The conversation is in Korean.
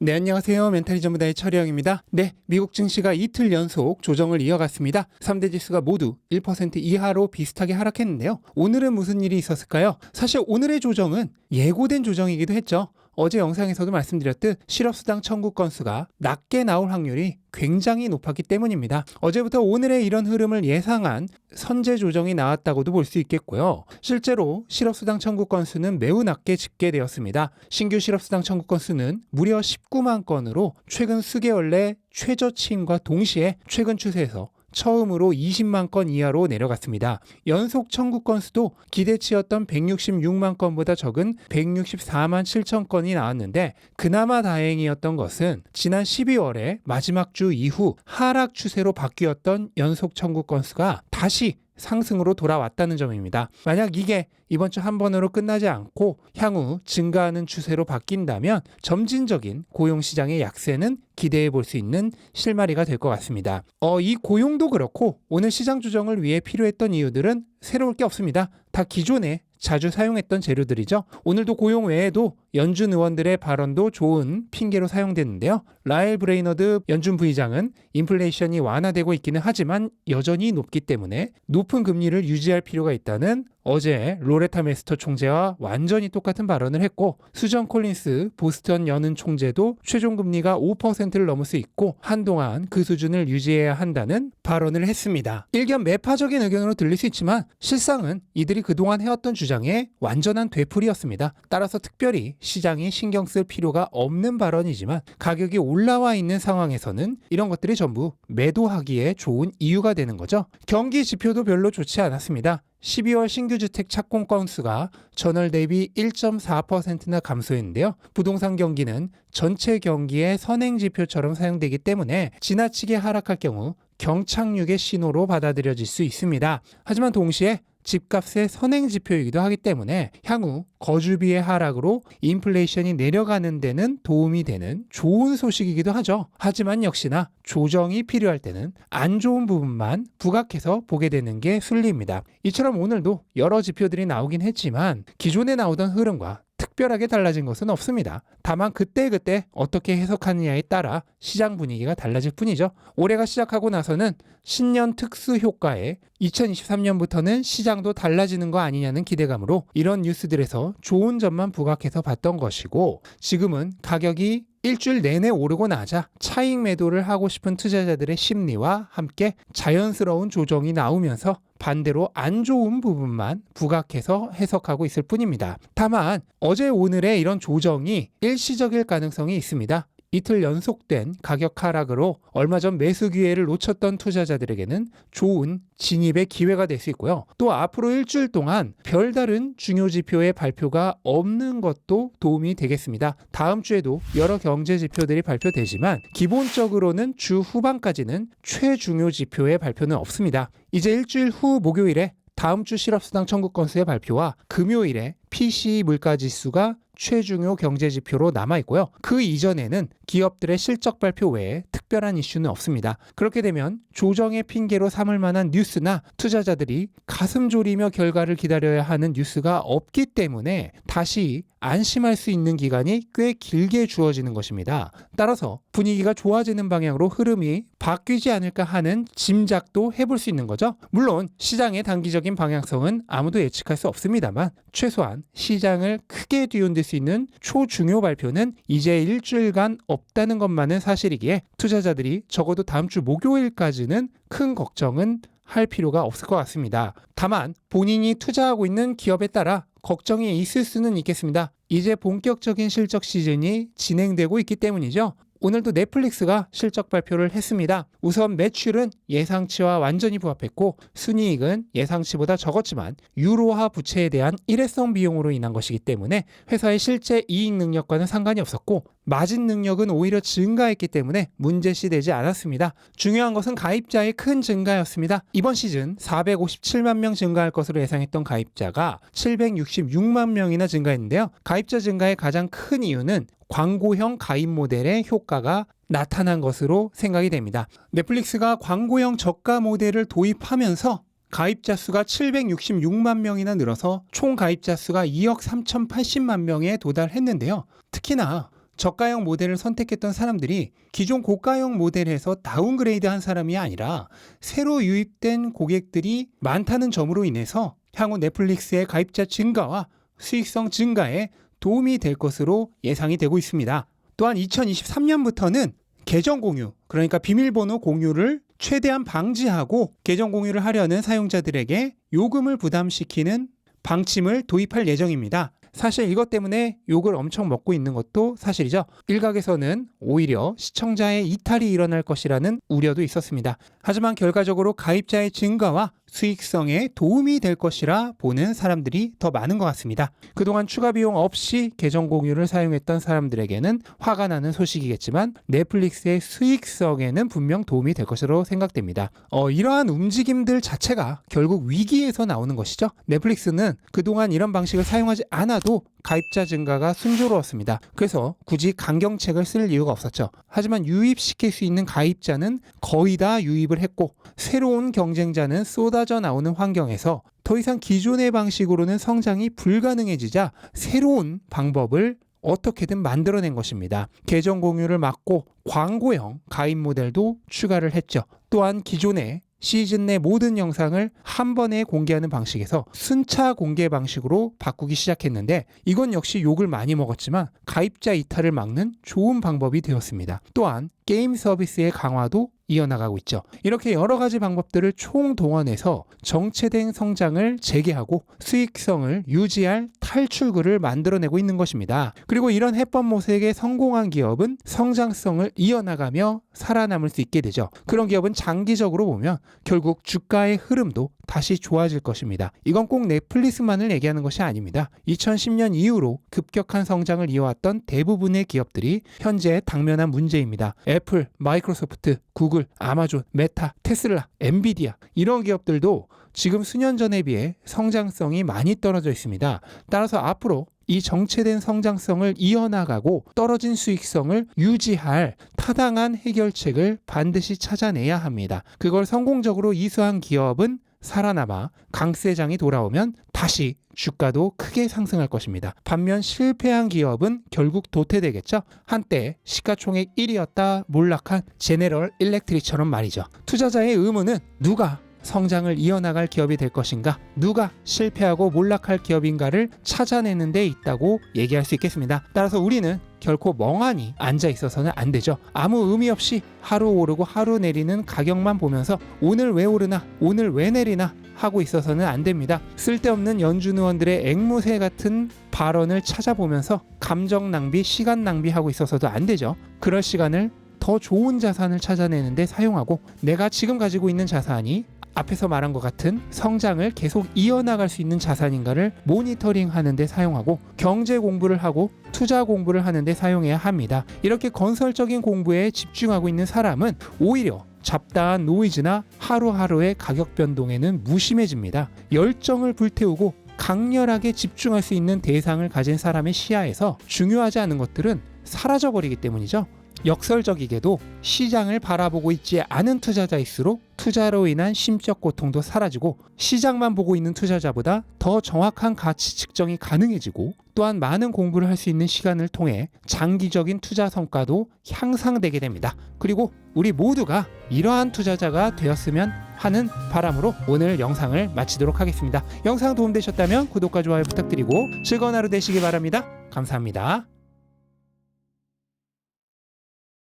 네, 안녕하세요. 멘탈이 전부다의 철영입니다. 네, 미국 증시가 이틀 연속 조정을 이어갔습니다. 3대 지수가 모두 1% 이하로 비슷하게 하락했는데요. 오늘은 무슨 일이 있었을까요? 사실 오늘의 조정은 예고된 조정이기도 했죠. 어제 영상에서도 말씀드렸듯 실업수당 청구 건수가 낮게 나올 확률이 굉장히 높았기 때문입니다. 어제부터 오늘의 이런 흐름을 예상한 선제 조정이 나왔다고도 볼 수 있겠고요. 실제로 실업수당 청구 건수는 매우 낮게 집계되었습니다. 신규 실업수당 청구 건수는 무려 19만 건으로 최근 수개월 내 최저치임과 동시에 최근 추세에서 처음으로 20만 건 이하로 내려갔습니다. 연속 청구 건수도 기대치였던 166만 건보다 적은 164만 7천 건이 나왔는데 그나마 다행이었던 것은 지난 12월에 마지막 주 이후 하락 추세로 바뀌었던 연속 청구 건수가 다시 상승으로 돌아왔다는 점입니다. 만약 이게 이번 주 한 번으로 끝나지 않고 향후 증가하는 추세로 바뀐다면 점진적인 고용 시장의 약세는 기대해 볼 수 있는 실마리가 될 것 같습니다. 어, 이 고용도 그렇고 오늘 시장 조정을 위해 필요했던 이유들은 새로울 게 없습니다. 다 기존에 자주 사용했던 재료들이죠. 오늘도 고용 외에도 연준 의원들의 발언도 좋은 핑계로 사용됐는데요. 라일 브레이너드 연준 부의장은 인플레이션이 완화되고 있기는 하지만 여전히 높기 때문에 높은 금리를 유지할 필요가 있다는 어제 로레타 메스터 총재와 완전히 똑같은 발언을 했고 수전 콜린스 보스턴 연은 총재도 최종 금리가 5%를 넘을 수 있고 한동안 그 수준을 유지해야 한다는 발언을 했습니다. 일견 매파적인 의견으로 들릴 수 있지만 실상은 이들이 그동안 해왔던 주장의 완전한 되풀이였습니다. 따라서 특별히 시장이 신경 쓸 필요가 없는 발언이지만 가격이 올라와 있는 상황에서는 이런 것들이 전부 매도하기에 좋은 이유가 되는 거죠. 경기 지표도 별로 좋지 않았습니다. 12월 신규 주택 착공 건수가 전월 대비 1.4%나 감소했는데요. 부동산 경기는 전체 경기의 선행 지표처럼 사용되기 때문에 지나치게 하락할 경우 경착륙의 신호로 받아들여질 수 있습니다. 하지만 동시에 집값의 선행 지표이기도 하기 때문에 향후 거주비의 하락으로 인플레이션이 내려가는 데는 도움이 되는 좋은 소식이기도 하죠. 하지만 역시나 조정이 필요할 때는 안 좋은 부분만 부각해서 보게 되는 게 순리입니다. 이처럼 오늘도 여러 지표들이 나오긴 했지만 기존에 나오던 흐름과 특별하게 달라진 것은 없습니다. 다만 그때그때 어떻게 해석하느냐에 따라 시장 분위기가 달라질 뿐이죠. 올해가 시작하고 나서는 신년 특수 효과에 2023년부터는 시장도 달라지는 거 아니냐는 기대감으로 이런 뉴스들에서 좋은 점만 부각해서 봤던 것이고 지금은 가격이 일주일 내내 오르고 나자 차익 매도를 하고 싶은 투자자들의 심리와 함께 자연스러운 조정이 나오면서 반대로 안 좋은 부분만 부각해서 해석하고 있을 뿐입니다. 다만 어제 오늘의 이런 조정이 일시적일 가능성이 있습니다. 이틀 연속된 가격 하락으로 얼마 전 매수 기회를 놓쳤던 투자자들에게는 좋은 진입의 기회가 될 수 있고요. 또 앞으로 일주일 동안 별다른 중요 지표의 발표가 없는 것도 도움이 되겠습니다. 다음 주에도 여러 경제 지표들이 발표되지만 기본적으로는 주 후반까지는 최중요 지표의 발표는 없습니다. 이제 일주일 후 목요일에 다음 주 실업수당 청구 건수의 발표와 금요일에 PC 물가 지수가 최중요 경제 지표로 남아 있고요. 그 이전에는 기업들의 실적 발표 외에 특별한 이슈는 없습니다. 그렇게 되면 조정의 핑계로 삼을 만한 뉴스나 투자자들이 가슴 졸이며 결과를 기다려야 하는 뉴스가 없기 때문에 다시 안심할 수 있는 기간이 꽤 길게 주어지는 것입니다. 따라서 분위기가 좋아지는 방향으로 흐름이 바뀌지 않을까 하는 짐작도 해볼 수 있는 거죠. 물론 시장의 단기적인 방향성은 아무도 예측할 수 없습니다만 최소한 시장을 크게 뒤흔들 수 있는 초중요 발표는 이제 일주일간 없다는 것만은 사실이기에 투자자들이 적어도 다음 주 목요일까지는 큰 걱정은 할 필요가 없을 것 같습니다. 다만 본인이 투자하고 있는 기업에 따라 걱정이 있을 수는 있겠습니다. 이제 본격적인 실적 시즌이 진행되고 있기 때문이죠. 오늘도 넷플릭스가 실적 발표를 했습니다. 우선 매출은 예상치와 완전히 부합했고 순이익은 예상치보다 적었지만 유로화 부채에 대한 일회성 비용으로 인한 것이기 때문에 회사의 실제 이익 능력과는 상관이 없었고 마진 능력은 오히려 증가했기 때문에 문제시 되지 않았습니다. 중요한 것은 가입자의 큰 증가였습니다. 이번 시즌 457만 명 증가할 것으로 예상했던 가입자가 766만 명이나 증가했는데요. 가입자 증가의 가장 큰 이유는 광고형 가입 모델의 효과가 나타난 것으로 생각이 됩니다. 넷플릭스가 광고형 저가 모델을 도입하면서 가입자 수가 766만 명이나 늘어서 총 가입자 수가 2억 3,080만 명에 도달했는데요. 특히나 저가형 모델을 선택했던 사람들이 기존 고가형 모델에서 다운그레이드 한 사람이 아니라 새로 유입된 고객들이 많다는 점으로 인해서 향후 넷플릭스의 가입자 증가와 수익성 증가에 도움이 될 것으로 예상이 되고 있습니다. 또한 2023년부터는 계정 공유, 그러니까 비밀번호 공유를 최대한 방지하고 계정 공유를 하려는 사용자들에게 요금을 부담시키는 방침을 도입할 예정입니다. 사실 이것 때문에 욕을 엄청 먹고 있는 것도 사실이죠. 일각에서는 오히려 시청자의 이탈이 일어날 것이라는 우려도 있었습니다. 하지만 결과적으로 가입자의 증가와 수익성에 도움이 될 것이라 보는 사람들이 더 많은 것 같습니다. 그동안 추가 비용 없이 계정 공유를 사용했던 사람들에게는 화가 나는 소식이겠지만 넷플릭스의 수익성에는 분명 도움이 될 것으로 생각됩니다. 어, 이러한 움직임들 자체가 결국 위기에서 나오는 것이죠. 넷플릭스는 그동안 이런 방식을 사용하지 않아도 가입자 증가가 순조로웠습니다. 그래서 굳이 강경책을 쓸 이유가 없었죠. 하지만 유입시킬 수 있는 가입자는 거의 다 유입을 했고 새로운 경쟁자는 쏟아 져 나오는 환경에서 더 이상 기존의 방식으로는 성장이 불가능해지자 새로운 방법을 어떻게든 만들어낸 것입니다. 계정 공유를 막고 광고형 가입 모델도 추가를 했죠. 또한 기존의 시즌 내 모든 영상을 한 번에 공개하는 방식에서 순차 공개 방식으로 바꾸기 시작했는데 이건 역시 욕을 많이 먹었지만 가입자 이탈을 막는 좋은 방법이 되었습니다. 또한 게임 서비스의 강화도 이어나가고 있죠. 이렇게 여러 가지 방법들을 총동원해서 정체된 성장을 재개하고 수익성을 유지할 탈출구를 만들어내고 있는 것입니다. 그리고 이런 해법 모색에 성공한 기업은 성장성을 이어나가며 살아남을 수 있게 되죠. 그런 기업은 장기적으로 보면 결국 주가의 흐름도 다시 좋아질 것입니다. 이건 꼭 넷플릭스만을 얘기하는 것이 아닙니다. 2010년 이후로 급격한 성장을 이어왔던 대부분의 기업들이 현재 당면한 문제입니다. 애플, 마이크로소프트, 구글, 아마존, 메타, 테슬라, 엔비디아 이런 기업들도 지금 수년 전에 비해 성장성이 많이 떨어져 있습니다. 따라서 앞으로 이 정체된 성장성을 이어나가고 떨어진 수익성을 유지할 타당한 해결책을 반드시 찾아내야 합니다. 그걸 성공적으로 이수한 기업은 살아남아 강세장이 돌아오면 다시 주가도 크게 상승할 것입니다. 반면 실패한 기업은 결국 도태되겠죠. 한때 시가총액 1위였다 몰락한 제네럴 일렉트릭처럼 말이죠. 투자자의 의무는 누가 성장을 이어나갈 기업이 될 것인가, 누가 실패하고 몰락할 기업인가를 찾아내는 데 있다고 얘기할 수 있겠습니다. 따라서 우리는 결코 멍하니 앉아 있어서는 안 되죠. 아무 의미 없이 하루 오르고 하루 내리는 가격만 보면서 오늘 왜 오르나, 오늘 왜 내리나 하고 있어서는 안 됩니다. 쓸데없는 연준 의원들의 앵무새 같은 발언을 찾아보면서 감정 낭비, 시간 낭비하고 있어서도 안 되죠. 그럴 시간을 더 좋은 자산을 찾아내는데 사용하고 내가 지금 가지고 있는 자산이 앞에서 말한 것 같은 성장을 계속 이어나갈 수 있는 자산인가를 모니터링 하는데 사용하고 경제 공부를 하고 투자 공부를 하는데 사용해야 합니다. 이렇게 건설적인 공부에 집중하고 있는 사람은 오히려 잡다한 노이즈나 하루하루의 가격 변동에는 무심해집니다. 열정을 불태우고 강렬하게 집중할 수 있는 대상을 가진 사람의 시야에서 중요하지 않은 것들은 사라져 버리기 때문이죠. 역설적이게도 시장을 바라보고 있지 않은 투자자일수록 투자로 인한 심적 고통도 사라지고 시장만 보고 있는 투자자보다 더 정확한 가치 측정이 가능해지고 또한 많은 공부를 할 수 있는 시간을 통해 장기적인 투자 성과도 향상되게 됩니다. 그리고 우리 모두가 이러한 투자자가 되었으면 하는 바람으로 오늘 영상을 마치도록 하겠습니다. 영상 도움되셨다면 구독과 좋아요 부탁드리고 즐거운 하루 되시기 바랍니다. 감사합니다.